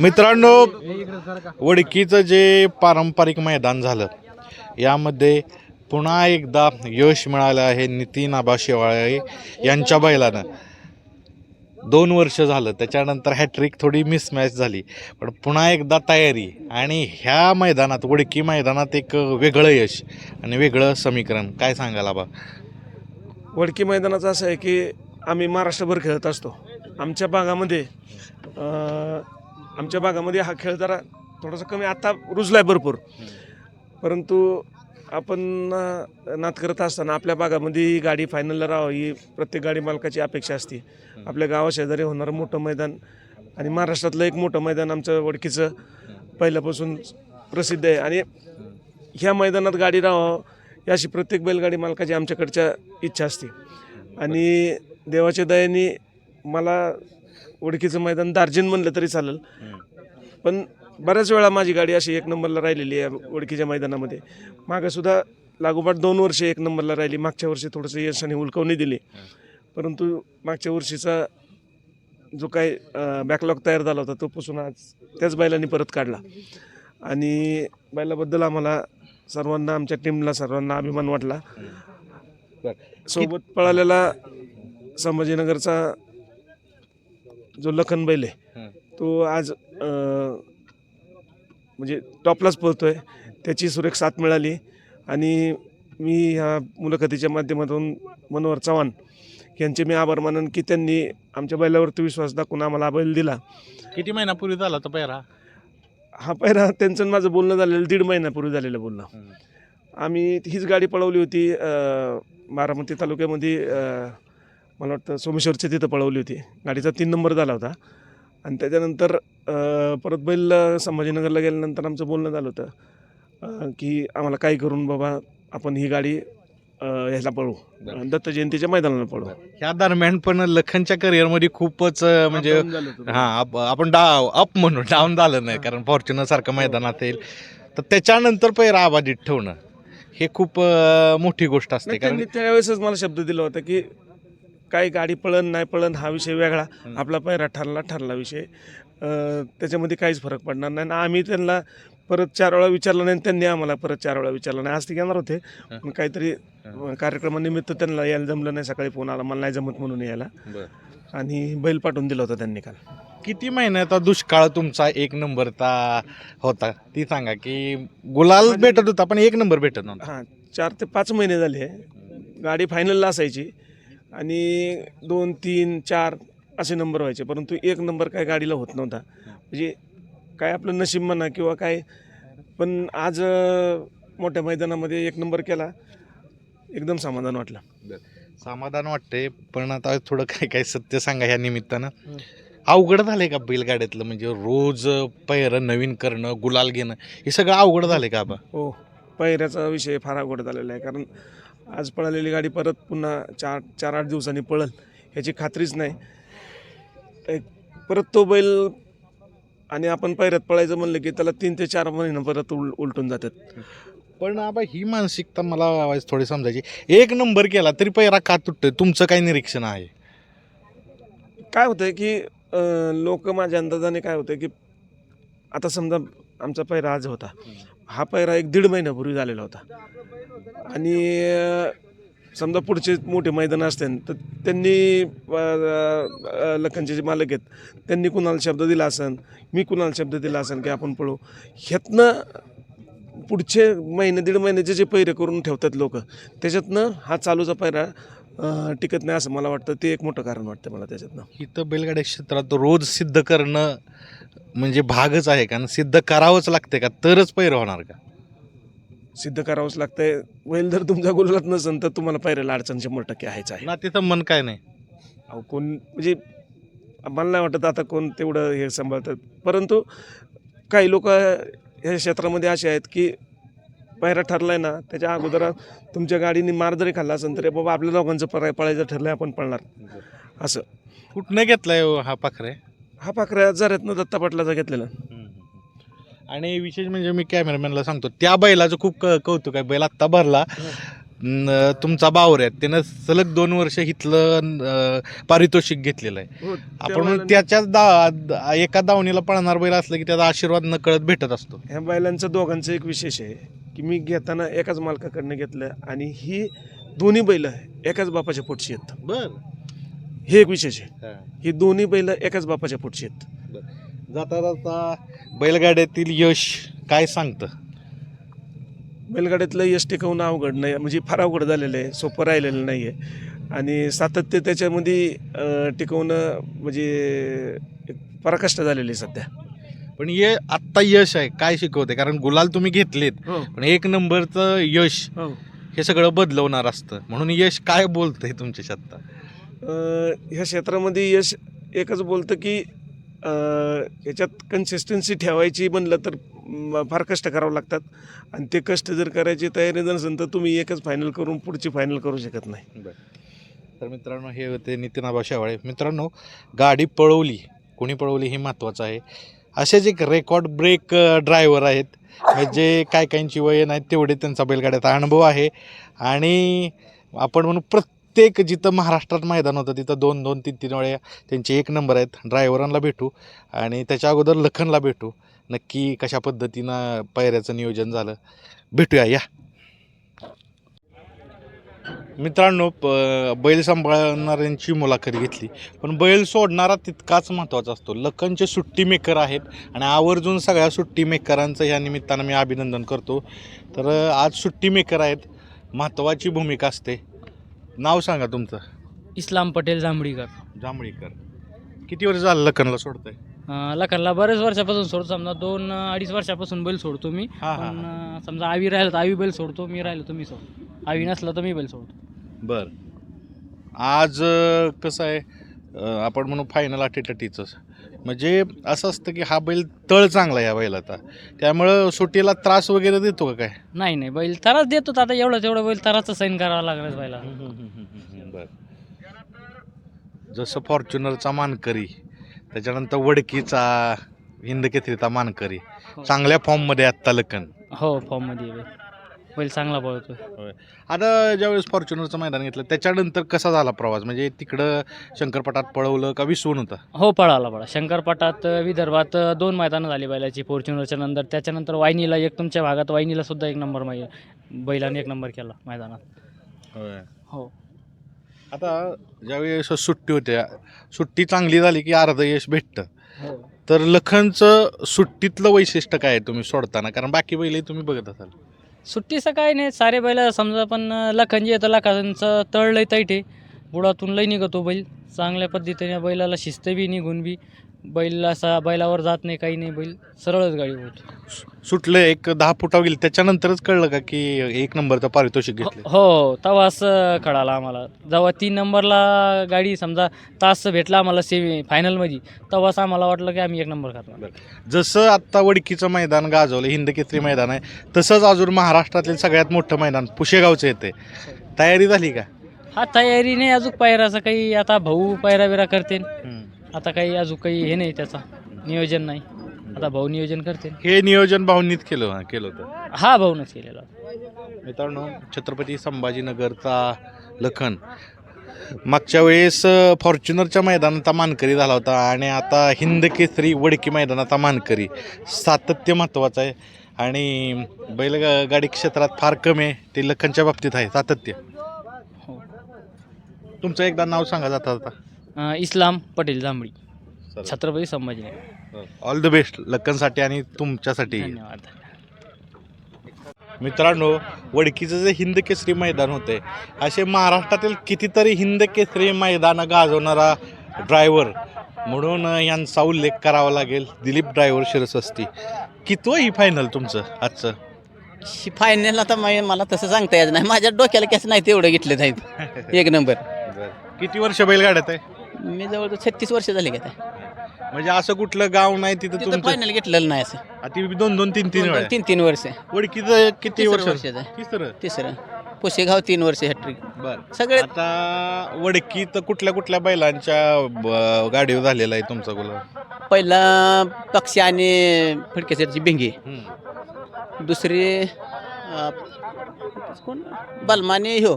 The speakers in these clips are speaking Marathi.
मित्रांनो वडकीचं जे पारंपरिक मैदान झालं यामध्ये पुन्हा एकदा यश मिळालं आहे नितीन आबा शेवाळे यांच्या बैलानं. दोन वर्ष झालं त्याच्यानंतर हॅट्रिक थोडी मिसमॅच झाली पण पुन्हा एकदा तयारी आणि ह्या मैदानात वडकी मैदानात एक वेगळं यश आणि वेगळं समीकरण. काय सांगाल आबा? वडकी मैदानाचं असं आहे की आम्ही महाराष्ट्रभर खेळत असतो. आमच्या भागामध्ये आमच्या भागामध्ये हा खेळ जरा थोडासा कमी. आता रुजला आहे भरपूर. परंतु आपण नात करत असताना आपल्या भागामध्ये ही गाडी फायनलला राहावं ही प्रत्येक गाडी मालकाची अपेक्षा असते. आपल्या गावाशेजारी होणारं मोठं मैदान आणि महाराष्ट्रातलं एक मोठं मैदान आमचं वडकीचं पहिल्यापासून प्रसिद्ध आहे. आणि ह्या मैदानात गाडी राहावं ही अशी प्रत्येक बैलगाडी मालकाची आमच्याकडच्या इच्छा असते. आणि देवाच्या दयाने मला ओळखीचं मैदान दार्जिन म्हणलं तरी चालेल. पण बऱ्याच वेळा माझी गाडी अशी एक नंबरला राहिलेली आहे ओळखीच्या मैदानामध्ये. मागंसुद्धा लागोपाठ दोन वर्ष एक नंबरला राहिली. मागच्या वर्षी थोडंसं यश आणि उलकवणी दिली. परंतु मागच्या वर्षीचा जो काही बॅकलॉग तयार झाला होता तो पासून आज त्याच बैलांनी परत काढला. आणि बैलाबद्दल आम्हाला सर्वांना आमच्या टीमला सर्वांना अभिमान वाटला. सोबत पळालेला संभाजीनगरचा जो लखन बैल आहे तो आज अं, म्हणजे टॉपलाच पळतोय. त्याची सुरेख साथ मिळाली. आणि मी ह्या मुलाखतीच्या माध्यमातून मनोहर चव्हाण यांचे मी आभार मानन की त्यांनी आमच्या बैलावरती विश्वास दाखवून आम्हाला हा बैल दिला. किती महिन्यापूर्वी झाला तर पहिला हा पहिला त्यांचं आणि माझं बोलणं झालेलं दीड महिन्यापूर्वी झालेलं बोलणं. आम्ही हीच गाडी पळवली होती अं, बारामती तालुक्यामध्ये अं, मला वाटतं सोमेश्वरच्या तिथं पळवली होती. गाडीचा तीन नंबर झाला होता. आणि त्याच्यानंतर परत बैल संभाजीनगरला गेल्यानंतर आमचं बोलणं झालं होतं की आम्हाला काय करून बाबा आपण ही गाडी ह्याला पळवू. बरं. दत्त जयंतीच्या मैदानाला पळवू. ह्या दरम्यान पण लखनच्या करिअरमध्ये खूपच म्हणजे. हा आप- आपण डाव अप म्हणू डाऊन झालं नाही कारण फॉर्च्युनर सारखं मैदानात येईल तर त्याच्यानंतर पैरा आबाजीत ठेवणं हे खूप मोठी गोष्ट असते. कारण त्यावेळेसच मला शब्द दिला होता की काय गाडी पळण नाही पळण हा विषय वेगळा. आपला पैरा ठरला ठरला विषय. अं, त्याच्यामध्ये काहीच फरक पडणार नाही. आणि आम्ही त्यांना परत चार वेळा विचारलं नाही आणि त्यांनी आम्हाला परत चार वेळा विचारलं नाही. आज ते येणार होते पण काहीतरी अं, कार्यक्रमानिमित्त त्यांना यायला जमलं नाही. सकाळी फोन आला मला नाही जमत म्हणून यायला. आणि बैल पाठवून दिला होता त्यांनी काल. किती महिन्याचा दुष्काळ तुमचा एक नंबरचा होता? ती सांगा की गुलाल भेटत होता पण एक नंबर भेटत नव्हता. हां चार ते पाच महिने झाले. गाडी फायनलला असायची. आणि दोन तीन चार असे नंबर व्हायचे. परंतु एक नंबर काय गाडीला होत नव्हता. म्हणजे काय आपलं नशीब म्हणा किंवा काय पण आज मोठ्या मैदानामध्ये एक नंबर केला. एकदम समाधान वाटलं. समाधान वाटते पण आता थोडं काय काय सत्य सांगा ह्या निमित्तानं. अवघड झालंय का बैलगाड्यातलं? म्हणजे रोज पैर नवीन करणं गुलाल घेणं हे सगळं अवघड झालंय का बा? हो पहिऱ्याचा विषय फार अवघड झालेला आहे. कारण आज पळालेली गाडी परत पुन्हा चार चार आठ दिवसांनी पळल ह्याची खात्रीच नाही. परत तो बैल आणि आपण पैऱ्यात पळायचं म्हणलं की त्याला तीन ते चार महिने परत उल उलटून जातात. पण आबा ही मानसिकता मला आज थोडी समजायची. एक नंबर केला तरी पैरा का तुटतोय? तुमचं काय निरीक्षण आहे? काय होतं की लोक माझ्या अंदाजाने काय होतं की आता समजा आमचा पैरा आज होता. हा पैरा एक दीड महिन्यापूर्वी झालेला होता. आणि समजा पुढचे मोठे मैदान असते तर त्यांनी लखनचे जे मालक आहेत त्यांनी कुणाला शब्द दिला असन मी कुणाला शब्द दिला असन की आपण पळू. ह्यातनं पुढचे महिने दीड महिन्याचे जे पैरे करून ठेवतात लोक त्याच्यातनं हा चालूचा पैरा टिकत नाही असं मला वाटतं. ते एक मोठं कारण वाटतं मला त्याच्यातनं. इथं बैलगाड्या क्षेत्रात रोज सिद्ध करणं म्हणजे भागच आहे कारण सिद्ध करावंच लागते का? तरच पैर होणार का? सिद्ध करावंच लागतंय. बैल जर तुमच्या गुलालात नसेल तर तुम्हाला पायऱ्याला अडचण शंभर टक्के आहेच आहे. ना तिथं मन काय नाही. अहो कोण म्हणजे मला नाही वाटत आता कोण तेवढं हे सांभाळतात. परंतु काही लोक ह्या क्षेत्रामध्ये असे आहेत की पायरा ठरलाय ना त्याच्या अगोदर तुमच्या गाडीने मार जरी खाल्ला असेल तरी बाबा आपल्या दोघांचं पळाय पळायचं ठरलंय आपण पळणार. असं. कुठनं घेतलाय हो हा पाखरे? हा पाखऱ्या जऱ्यातनं दत्ता पाटलाचा घेतलेला. आणि विशेष म्हणजे मी कॅमेरामॅनला सांगतो त्या बैलाचं खूप क- कौतुक आहे. बैल आत्ता भरला. न, तुमचा बावर आहे. त्यानं सलग दोन वर्ष इथलं पारितोषिक घेतलेलं आहे. हो, त्या आपण बैलांचं- त्याच्याच दा दा- एका दावणीला पळणार बैल असलं की त्याचा आशीर्वाद न कळत भेटत असतो. ह्या बैलांचं दोघांचं एक विशेष आहे की मी घेताना एकाच मालकाकडनं घेतलं आणि ही दोन्ही बैल एकाच बापाच्या पोटची आहेत बर. हे एक विशेष आहे. ही. दोन्ही बैल एकाच बापाच्या पोटची आहेत. जाता जाता बैलगाड्यातील यश काय सांगतं? बैलगाड्यातलं यश टिकवणं अवघड नाही म्हणजे फार अवघड झालेलं आहे सोपं राहिलेलं नाही आहे आणि सातत्य त्याच्यामध्ये अं, टिकवणं म्हणजे एक पराकष्ट झालेलं आहे सध्या. पण हे आत्ता यश आहे काय शिकवते कारण गुलाल तुम्ही घेतलेत हो. पण एक नंबरचं यश हो. हे सगळं बदलवणार असतं. म्हणून यश काय बोलतंय तुमच्याशी आत्ता? ह्या क्षेत्रामध्ये यश एकच बोलतं की ह्याच्यात कन्सिस्टन्सी ठेवायची म्हणलं तर फार कष्ट करावं लागतात. आणि ते कष्ट जर करायची तयारी जर नसेल तर तुम्ही एकच फायनल करून पुढची फायनल करू शकत नाही. तर मित्रांनो हे होते नितीन आबा शेवाळे. मित्रांनो गाडी पळवली. कोणी पळवली हे महत्त्वाचं आहे. असेच एक रेकॉर्ड ब्रेक ड्रायव्हर आहेत. म्हणजे जे काय काहींची वय नाही तेवढे त्यांचा बैलगाड्याचा अनुभव आहे. आणि आपण म्हणू प्रत्येक जिथं महाराष्ट्रात मैदान होतं तिथं दोन दोन तीन तीन वेळा त्यांचे एक नंबर आहेत. ड्रायव्हरांना भेटू आणि त्याच्या अगोदर लखनला भेटू. नक्की कशा पद्धतीनं पायऱ्याचं नियोजन झालं भेटूया या. मित्रांनो बैल सांभाळणाऱ्यांची मुलाखत घेतली. पण बैल सोडणारा तितकाच महत्त्वाचा असतो. लखनचे सुट्टी मेकर आहेत आणि आवर्जून सगळ्या सुट्टी मेकरांचं या निमित्तानं मी अभिनंदन करतो. तर आज सुट्टी मेकर आहेत. महत्त्वाची भूमिका असते. नाव सांगा तुमचं. इस्लाम पटेल जांभळीकर. जांभळीकर. किती वर्ष झालं लखनला सोडतंय? अं, लखनला बरेच वर्षापासून सोडतो समजा दोन अं, अडीच वर्षापासून बैल सोडतो मी. हां हां पण अं, समजा आवी राहिलं तर आवी बैल सोडतो मी राहिलो तर मी सोडतो. आवी नसला तर मी बैल सोडतो. बर. आज अ, कसं आहे? अ, आपण म्हणू फायनल अटीटटीचंच म्हणजे असं असतं की हा बैल तळ चांगला आहे या बैलाचा. त्यामुळं सुट्टीला त्रास वगैरे देतो का काय? नाही नाही. बैल तराच देतो तर आता एवढं तेवढं बैल तराचं सैन करावं लागणार बैला बर. जसं फॉर्च्युनरचा मानकरी त्याच्यानंतर वडकीचा हिंदकेसरीचा मानकरी. चांगल्या फॉर्ममध्ये आत्ता लखन. हो फॉर्ममध्ये आहे. बैल बैल चांगला पळतो आता ज्यावेळेस फॉर्च्युनरचं मैदान घेतलं त्याच्यानंतर कसा झाला प्रवास? म्हणजे तिकडं शंकरपटात पळवलं का विसवून होतं? हो पळाला पळा शंकरपाटात विदर्भात दोन मैदानं झाली बैलाची फॉर्च्युनरच्या नंतर. त्याच्यानंतर वाहिनीला एक तुमच्या भागात वाहिनीला सुद्धा एक नंबर मै बैलाने एक नंबर केला मैदानात. हो. आता ज्यावेळेस सुट्टी होत्या सुट्टी चांगली झाली की अर्ध यश भेटतं. हो. तर लखनचं सुट्टीतलं वैशिष्ट्य काय आहे तुम्ही सोडताना? कारण बाकी बैलही तुम्ही बघत असाल. सुट्टीचं काय नाही. सारे बैल समजा पण लखनजी येतं लखांचं तळ तैठे आहे. बुडातून लई निघतो बैल. चांगल्या पद्धतीने बैलाला शिस्त बी निघून बी. बैल असा बैलावर जात नाही काही नाही बैल सरळच गाडी होत. सुटलं एक दहा फुटावर गेली त्याच्यानंतरच कळलं का की एक नंबरचं पारितोषिक घेतलं हो तेव्हाच कळाला आम्हाला. जेव्हा तीन नंबरला गाडी समजा तास भेटला आम्हाला सेमी फायनलमध्ये तेव्हाच आम्हाला वाटलं की आम्ही एक नंबर करणार. जसं आत्ता वडकीचं मैदान गाजवलं हिंदकेसरी मैदान आहे तसंच अजून महाराष्ट्रातील सगळ्यात मोठं मैदान पुशेगावचं येते तयारी झाली का? हा तयारी नाही अजून पायराचं काही आता भाऊ पायरा बिरा करते आता काही अजून काही हे नाही त्याचा. नियोजन नाही. आता भाऊ नियोजन करते हे नियोजन भावनीत केलं हा, केलं होतं. हा भाऊनच केलेला मित्रांनो छत्रपती संभाजीनगरचा लखन. मागच्या वेळेस अ, फॉर्च्युनरच्या मैदानाचा मानकरी झाला होता आणि आता हिंद केसरी वडकी मैदानाचा मानकरी. सातत्य महत्त्वाचं आहे आणि बैलगाडी क्षेत्रात फार कमी आहे. ते लखनच्या बाबतीत आहे सातत्य. हो. तुमचं एकदा नाव सांगा जाता जाता. अं, Islam Patel Jambhali Chhatrapati Sambhajinagar all the best लखनसाठी आणि तुमच्यासाठी. धन्यवाद. मित्रांनो वडकीचं जे हिंद केसरी मैदान होते असे महाराष्ट्रातील कितीतरी हिंद केसरी मैदानं गाजवणारा ड्रायव्हर म्हणून यांचा उल्लेख करावा लागेल दिलीप ड्रायव्हर शिरसस्ती. कितवं ही फायनल तुमचं आजचं? फायनल आता मा- मला तसं सांगता येत नाही. माझ्या डोक्याला कॅस नाही तेवढं घेतले नाहीत एक नंबर किती वर्ष बैलगाड्यात आहे? मी जवळ छत्तीस वर्ष झाले का म्हणजे असं कुठलं गाव नाही तिथं तिथं तुमचं? फायनल घेतलेलं नाही असं. आता दोन दोन तीन तीन वेळा. तीन तीन वर्ष. वडकीचं किती तिसरं वर्ष? वर्षाचं आहे. तिसरं? तिसरं. पुशेगाव तीन वर्ष हॅट्रिक बर. सगळे आता वडकी तर कुठल्या कुठल्या बैलांच्या ब- गाडीवर झालेला आहे तुमचा गुलाब पहिला पक्षी आणि फडकेसरची भिंगी. दुसरी अं, कोण? बलमाने हो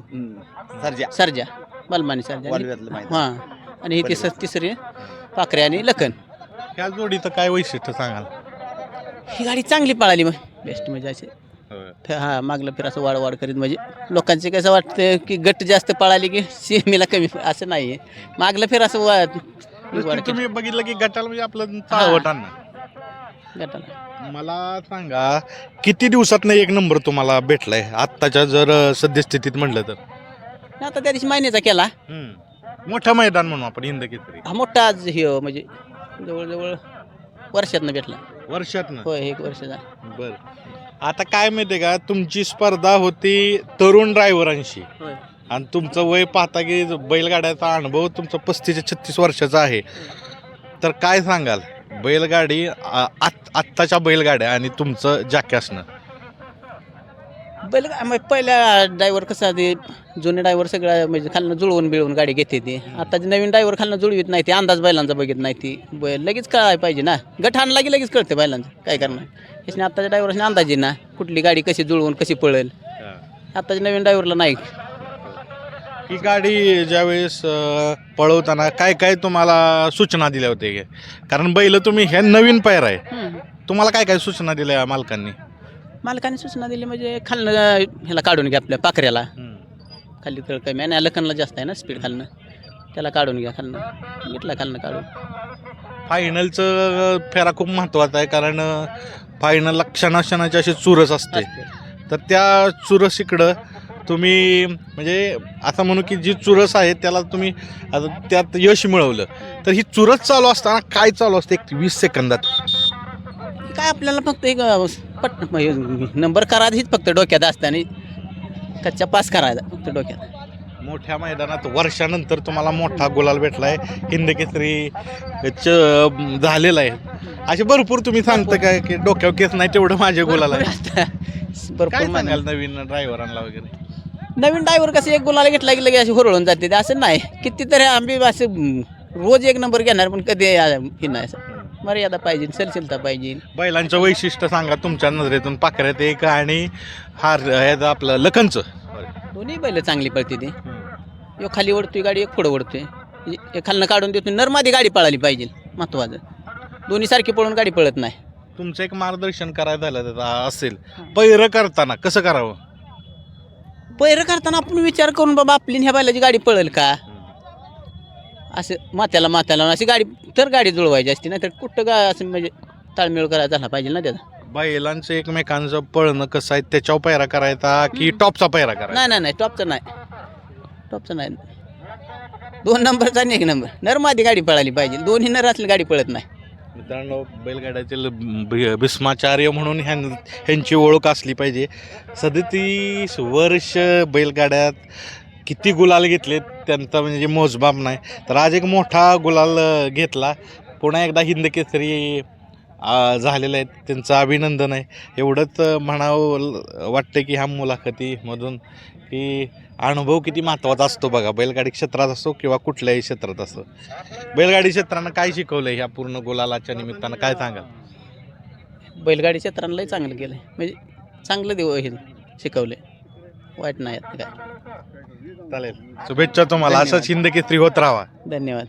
सरजा. सरजा. बलमाने सरजा. वालव्यातलं हां. आणि ही तिसर तिसरी पाखरे आणि लखन. ह्या जोडीचं काय वैशिष्ट्य सांगाल? ही गाडी चांगली पळाली मग. बेस्ट म्हणजे असे हा मागलं फिर असं वाढ वाढ करीत म्हणजे. लोकांचे कसं वाटतं की गट जास्त पळाली की सीएमला कमी असं नाही आहे मागलं फिर असं वा तुम्ही बघितलं की गटाला म्हणजे आपलं आणणं गटाला. मला सांगा किती दिवसात एक नंबर तुम्हाला भेटलाय? आत्ताच्या जर सद्यस्थितीत म्हटलं तर. आता त्या दिवशी महिन्याचा केला. मोठं मैदान म्हणू आपण हिंद केसरी. हा मोठा आज हे हो, म्हणजे जवळजवळ वर्षातनं भेटला. वर्षात ना होय एक वर्षाचा बर. आता काय माहितीये का तुमची स्पर्धा होती तरुण ड्रायव्हरांशी. होय. आणि तुमचं वय पाहता की बैलगाड्याचा अनुभव तुमचा पस्तीस छत्तीस वर्षाचा आहे. तर काय सांगाल? बैलगाडी आ- आत- आत्ताच्या बैलगाड्या आणि तुमचं जाके असणं. बैल मग पहिल्या ड्रायव्हर कसं ते जुने ड्रायव्हर सगळं म्हणजे खालनं जुळवून बिळवून गाडी घेते ते. आता नवीन ड्रायव्हर खालनं जुळवीत नाही ते अंदाज बैलांचा बघित नाही ती. बैल लगेच कळायला पाहिजे ना. गट आणला की लगेच कळते बैलांचं काय करणार. याच्याने आत्ताच्या ड्रायव्हरने अंदाज ना कुठली गाडी कशी जुळवून कशी पळेल. आताच्या नवीन ड्रायव्हरला नाही. ही गाडी ज्यावेळेस अ, पळवताना काय काय तुम्हाला सूचना दिल्या होत्या? कारण बैल तुम्ही हे नवीन पैर आहे. तुम्हाला काय काय सूचना दिल्या मालकांनी? मालकाने सूचना दिली म्हणजे खालनं ह्याला काढून घ्या आपल्या पाखऱ्याला. खाली तळ कमी आणि लखनला जास्त आहे ना स्पीड खालनं. त्याला काढून घ्या खालनं. घेतला खालनं काढून. फायनलचं फेरा खूप महत्त्वाचा आहे. कारण फायनलला क्षणाक्षणाची अशी चुरस असते. तर त्या चुरशीकडं तुम्ही म्हणजे असं म्हणू की जी चुरस आहे त्याला तुम्ही आता त्यात यश मिळवलं. तर ही चुरस चालू असताना काय चालू असते? एक वीस सेकंदात. काय आपल्याला फक्त एक पट नंबर करा हीच फक्त डोक्यात असताना. कच्च्या पास करायचा फक्त डोक्यात. मोठ्या मैदानात वर्षानंतर तुम्हाला मोठा गुलाल भेटलाय. हिंद केसरी च झालेला आहे. असे भरपूर तुम्ही सांगता काय की डोक्यावर केस नाही तेवढं माझे गुलाल आहे काय भरपूर सांगाल मानायला. नवीन ड्रायव्हरांना वगैरे? नवीन ड्रायव्हर कसं एक गुलाला घेतला की लगे असे हुरळून जाते. ते असं नाही. कितीतरी आम्ही असे रोज एक नंबर घेणार पण कधी अ, हे नाही. असं मर्यादा पाहिजे सरशीलता पाहिजे. बैलांचं वैशिष्ट्य सांगा तुमच्या नजरेतून पाखऱ्यात एक आणि हार ह्याचं आपलं लखनचं. दोन्ही बैल चांगली पळते ती एक खाली ओढतोय गाडी एक पुढं ओढतोय. एक खालनं काढून देतोय नरमादी गाडी पळाली पाहिजे महत्वाचं. दोन्ही सारखी पळून गाडी पळत नाही. तुमचं एक मार्गदर्शन करायचं झालं तर असेल. पैर करताना कसं करावं? पैर करताना आपण विचार करून बाबा आपली ह्या बैलाची गाडी पळेल का? असं माथ्याला माथ्याला अशी गाडी तर गाडी जुळवायची असते नाही तर कुठं गा असं म्हणजे ताळमेळ करायला झाला पाहिजे ना त्याचा. बैलांचं एकमेकांचं पळणं कसं आहे त्याच्यावर पैरा करायचा की टॉपचा पैरा करायचा? नाही नाही नाही टॉपचं नाही. टॉपचं नाही. दोन नंबरचा आणि एक नंबर. नरमादी गाडी पळाली पाहिजे. दोन्ही नर असली गाडी पळत नाही. मित्रांनो बैलगाड्यातील भि- भीष्माचार्य म्हणून ह्यां ह्यांची ओळख असली पाहिजे. सदतीस वर्ष बैलगाड्यात किती गुलाल घेतले त्यांचा म्हणजे मोजबाब नाही. तर आज एक मोठा गुलाल घेतला. पुन्हा एकदा हिंद केसरी झालेलं आहे आहेत. त्यांचं अभिनंदन आहे. एवढंच म्हणावं वाटतं की ह्या मुलाखतीमधून की अनुभव किती महत्त्वाचा असतो बघा. बैलगाडी क्षेत्रात असो किंवा कुठल्याही क्षेत्रात असो. बैलगाडी क्षेत्रानं काय शिकवलं ह्या पूर्ण गुलालाच्या निमित्तानं? काय सांगाल? बैलगाडी क्षेत्रांनाही चांगलं केलं म्हणजे चांगलं देव हे शिकवले वाईट नाही काय. चालेल. शुभेच्छा तुम्हाला. असंच हिंद केसरी होत राहा. धन्यवाद.